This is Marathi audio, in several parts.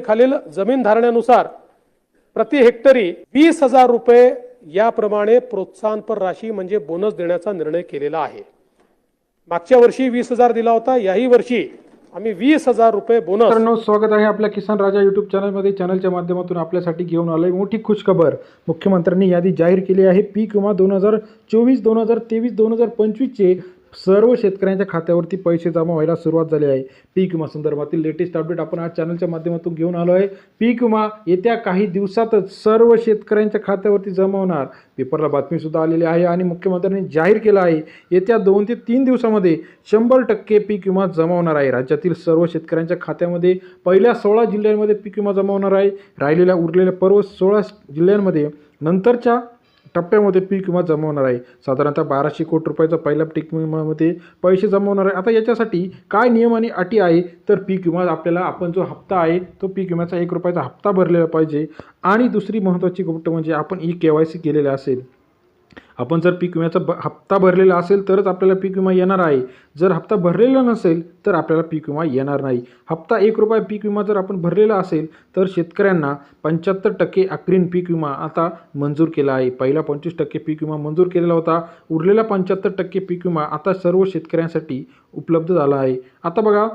खालील जमीन धारण्यानुसार प्रति हेक्टरी वीस हजार रुपये याप्रमाणे प्रोत्साहनपर राशी म्हणजे बोनस देण्याचा निर्णय केलेला आहे. मागच्या वर्षी वीस हजार दिला होता याही वर्षी आम्ही वीस हजार रुपये बोनस स्वागत आहे आपल्या किसान राजा युट्यूब चॅनलमध्ये. चॅनलच्या माध्यमातून आपल्यासाठी घेऊन आलोय मोठी खुशखबर. मुख्यमंत्र्यांनी यादी जाहीर केली आहे. पीक विमा दोन हजार चोवीस दोन हजार तेवीस दोन हजार पंचवीसचे सर्व शेतकऱ्यांच्या खात्यावरती पैसे जमा व्हायला सुरुवात झाली आहे. पीक विमा संदर्भातील लेटेस्ट अपडेट आपण आज चॅनलच्या माध्यमातून घेऊन आलो आहे. पीक विमा येत्या काही दिवसातच सर्व शेतकऱ्यांच्या खात्यावरती जमा होणार. पेपरला बातमीसुद्धा आलेली आहे आणि मुख्यमंत्र्यांनी जाहीर केलं आहे येत्या दोन ते तीन दिवसामध्ये शंभर टक्के पीक विमा जमा होणार आहे. राज्यातील सर्व शेतकऱ्यांच्या खात्यामध्ये पहिल्या सोळा जिल्ह्यांमध्ये पीक विमा जमा होणार आहे. राहिलेल्या उरलेल्या पर्व सोळा जिल्ह्यांमध्ये नंतरच्या टप्प्यामध्ये पीक विमा जमवणार आहे. साधारणतः बाराशे कोटी रुपयाचा पहिल्या पीक विमामध्ये पैसे जमवणार आहे. आता याच्यासाठी काय नियम आणि अटी आहे तर पीक विमा आपल्याला आपण जो हप्ता आहे तो पीक विम्याचा एक रुपयाचा हप्ता भरलेला पाहिजे. आणि दुसरी महत्त्वाची गोष्ट म्हणजे आपण ई के वाय सी केलेलं असेल. आपण जर पीक विम्याचा ब हप्ता भरलेला असेल तरच आपल्याला पीक विमा येणार आहे. जर हप्ता भरलेला नसेल तर आपल्याला पीक विमा येणार नाही. हप्ता एक रुपया पीक विमा जर आपण भरलेला असेल तर शेतकऱ्यांना पंच्याहत्तर टक्के अग्रीन पीक विमा आता मंजूर केला आहे. पहिला पंचवीस टक्के पीक विमा मंजूर केलेला होता. उरलेला पंच्याहत्तर टक्के पीक विमा आता सर्व शेतकऱ्यांसाठी उपलब्ध झाला आहे. आता बघा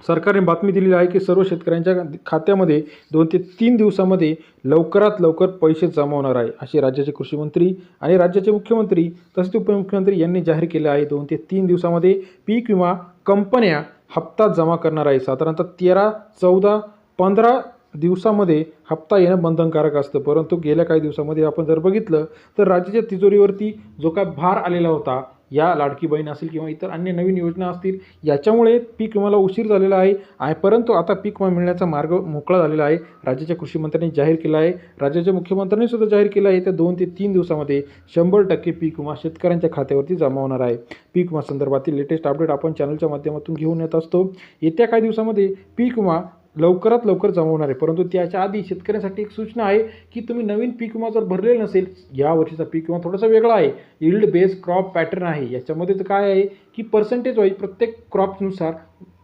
सरकारने बातमी दिलेली आहे की सर्व शेतकऱ्यांच्या खात्यामध्ये दोन ते तीन दिवसामध्ये लवकरात लवकर पैसे जमा होणार आहे असे राज्याचे कृषीमंत्री आणि राज्याचे मुख्यमंत्री तसेच उपमुख्यमंत्री यांनी जाहीर केले आहे. दोन ते तीन दिवसामध्ये पीक विमा कंपन्या हप्ता जमा करणार आहे. साधारणतः तेरा चौदा पंधरा दिवसामध्ये हप्ता येणं बंधनकारक असतं. परंतु गेल्या काही दिवसामध्ये आपण जर बघितलं तर राज्याच्या तिजोरीवरती जो काय भार आलेला होता या लाडकी बहीण असेल किंवा इतर अन्य नवीन योजना असतील याच्यामुळे पीक विम्याला उशीर झालेला आहे आहे. परंतु आता पीक विमा मिळण्याचा मार्ग मोकळा झालेला आहे. राज्याच्या कृषी मंत्र्यांनी जाहीर केला आहे. राज्याच्या मुख्यमंत्र्यांनी सुद्धा जाहीर केलं आहे. त्या दोन ते तीन दिवसामध्ये शंभर टक्के पीक विमा शेतकऱ्यांच्या खात्यावरती जमा होणार आहे. पीक विमा संदर्भातील लेटेस्ट अपडेट आपण चॅनलच्या माध्यमातून घेऊन येत असतो. येत्या काही दिवसामध्ये पीक विमा लवकरात लवकर जमा होणार आहे. परंतु त्याच्या आधी शेतकऱ्यांसाठी एक सूचना आहे की तुम्ही नवीन पीक विमा जर भरलेला नसेल या वर्षीचा पीक विमा थोडासा वेगळा आहे. इल्ड बेस्ड क्रॉप पॅटर्न आहे. याच्यामध्ये तर काय आहे की पर्सेंटेज वाईज प्रत्येक क्रॉपनुसार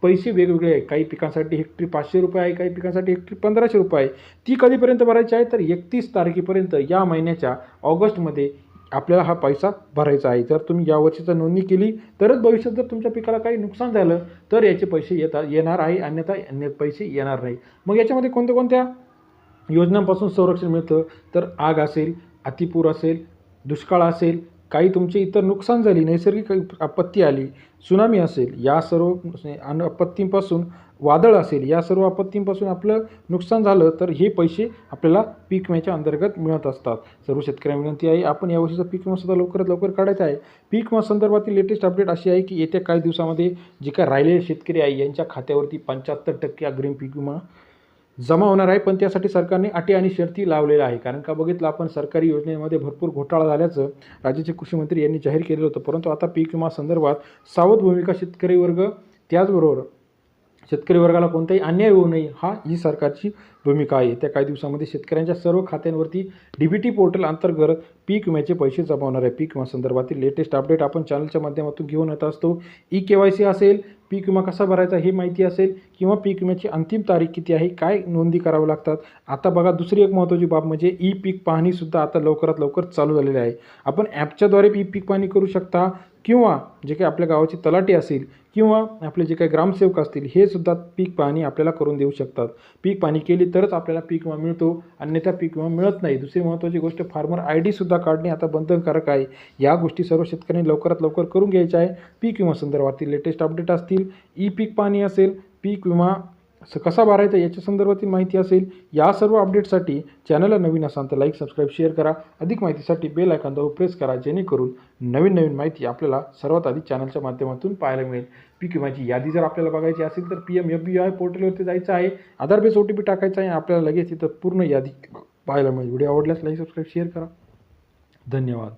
पैसे वेगवेगळे आहे काही पिकांसाठी हेक्टरी पाचशे रुपये आहे काही पिकांसाठी हेक्टरी पंधराशे रुपये आहे. ती कधीपर्यंत भरायची आहे? तर एकतीस तारखेपर्यंत या महिन्याच्या ऑगस्टमध्ये आपल्याला हा पैसा भरायचा आहे. जर तुम्ही यावर्षी जर नोंदणी केली तरच भविष्यात जर तुमच्या पिकाला काही नुकसान झालं तर याचे पैसे येतात येणार आहे. अन्यथा अन्य पैसे येणार नाही. मग याच्यामध्ये कोणत्या कोणत्या योजनांपासून संरक्षण मिळतं? तर आग असेल अतिपूर असेल दुष्काळ असेल काही तुमचे इतर नुकसान झाली नैसर्गिक आपत्ती आली सुनामी असेल या सर्व अन आपत्तींपासून वादळ असेल या सर्व आपत्तींपासून आपलं नुकसान झालं तर हे पैसे आपल्याला पीक विम्याच्या अंतर्गत मिळत असतात. सर्व शेतकऱ्यांना विनंती आहे आपण यावर्षीचा पीक विमासुद्धा लवकरात लवकर काढायचा आहे. पीक विमा संदर्भातील लेटेस्ट अपडेट अशी आहे की येत्या काही दिवसामध्ये जे काय राहिलेले शेतकरी आहे यांच्या खात्यावरती पंच्याहत्तर टक्के अग्रिम पीक विमा जमा होणार आहे. पण त्यासाठी सरकारने अटी आणि शर्ती लावलेल्या आहे कारण का बघितलं आपण सरकारी योजनेमध्ये भरपूर घोटाळा झाल्याचं राज्याचे कृषी मंत्री यांनी जाहीर केलेलं होतं. परंतु आता पीक विमा संदर्भात सावध भूमिका शेतकरी वर्ग त्याचबरोबर शेतकरी वर्गाला कोणताही अन्याय होऊ नये हा ही सरकारची भूमिका आहे. त्या काही दिवसामध्ये शेतकऱ्यांच्या सर्व खात्यांवरती डी बी टी पोर्टल अंतर्गत पीक विम्याचे पैसे जमावणार आहे. पीक विमा संदर्भातील लेटेस्ट अपडेट आपण चॅनलच्या माध्यमातून घेऊन येत असतो. ई के वाय सी असेल पीक विमा कसा भरायचा हे माहिती असेल किंवा पीक विम्याची अंतिम तारीख किती आहे काय नोंदी कराव्या लागतात? आता बघा दुसरी एक महत्त्वाची बाब म्हणजे ई पीक पाहणीसुद्धा आता लवकरात लवकर चालू झालेली आहे. आपण ॲपच्याद्वारे ई पीक पाहणी करू शकता किंवा जे काही आपल्या गावाची तलाटी असेल किंवा आपले जे काही ग्रामसेवक असतील हे सुद्धा पीक पाहणी आपल्याला करून देऊ शकतात. पीक पाहणी केली तरच आपल्याला पीक विमा मिळतो अन्यथा पीक विमा मिळत नाही. दुसरी महत्त्वाची गोष्ट फार्मर आय डीसुद्धा काढणे आता बंधनकारक आहे. या गोष्टी सर्व शेतकऱ्यांनी लवकरात लवकर करून घ्यायच्या आहे. पीक विमा संदर्भातील लेटेस्ट अपडेट असतील ई पीक पाहणी असेल पीक विमा स कसा भरायचा याच्या संदर्भातील माहिती असेल या सर्व अपडेटसाठी चॅनलला नवीन असाल तर लाईक सबस्क्राईब शेअर करा. अधिक माहितीसाठी बेल आयकॉन प्रेस करा जेणेकरून नवीन नवीन माहिती आपल्याला सर्वात आधी चॅनलच्या माध्यमातून पाहायला मिळेल. पीक विम्याची यादी जर आपल्याला बघायची असेल तर P M F B I पोर्टलवरती जायचं आहे. Aadhaar base O T P टाकायचा आहे आपल्याला लगेच इथं पूर्ण यादी पाहायला मिळेल. व्हिडिओ आवडल्यास लाईक सबस्क्राईब शेअर करा. धन्यवाद.